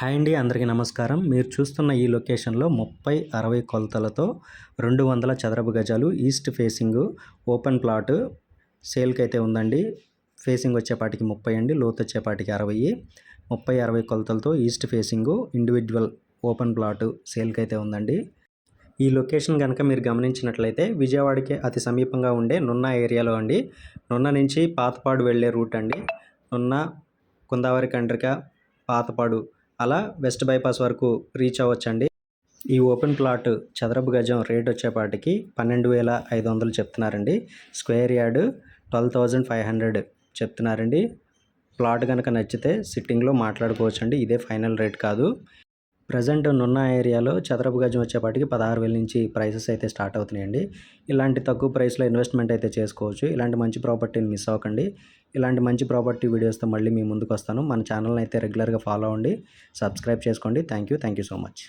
Hi అండి అందరికీ నమస్కారం. మీరు చూస్తున్న ఈ లొకేషన్లో ముప్పై అరవై కొలతలతో రెండు వందల చదరపు గజాలు ఈస్ట్ ఫేసింగ్ ఓపెన్ ప్లాట్ సేల్కి అయితే ఉందండి. ఫేసింగ్ వచ్చేపాటికి ముప్పై అండి లోత్ వచ్చేపాటికి అరవై. ముప్పై అరవై కొలతలతో east facing individual open plot సేల్కి అయితే ఉందండి. ఈ లొకేషన్ కనుక మీరు గమనించినట్లయితే విజయవాడకి అతి సమీపంగా ఉండే నున్న ఏరియాలో అండి. నున్న నుంచి పాతపాడు వెళ్ళే రూట్ అండి. నున్న కుందావరి కండ్రిక పాతపాడు అలా వెస్ట్ బైపాస్ వరకు రీచ్ అవ్వచ్చండి. ఈ ఓపెన్ ప్లాట్ చదరపు గజం రేట్ వచ్చేపాటికి పన్నెండు వేల ఐదు వందలు చెప్తున్నారండి. Square yard twelve thousand five hundred చెప్తున్నారండి. ప్లాట్ కనుక నచ్చితే సిట్టింగ్లో మాట్లాడుకోవచ్చండి. ఇదే ఫైనల్ రేట్ కాదు. ప్రజెంట్ నున్న ఏరియాలో చదరపు గజం వచ్చేపాటికి పదహారు వేల నుంచి ప్రైసెస్ అయితే స్టార్ట్ అవుతున్నాయండి. ఇలాంటి తక్కువ ప్రైస్లో ఇన్వెస్ట్మెంట్ అయితే చేసుకోవచ్చు. ఇలాంటి మంచి ప్రాపర్టీని మిస్ అవ్వకండి. ఇలాంటి మంచి ప్రాపర్టీ వీడియోస్తో మళ్ళీ మీ ముందుకు వస్తాను మన ఛానల్ని అయితే రెగ్యులర్గా ఫాలో అవ్వండి. సబ్స్క్రైబ్ చేసుకోండి. Thank you thank you so much.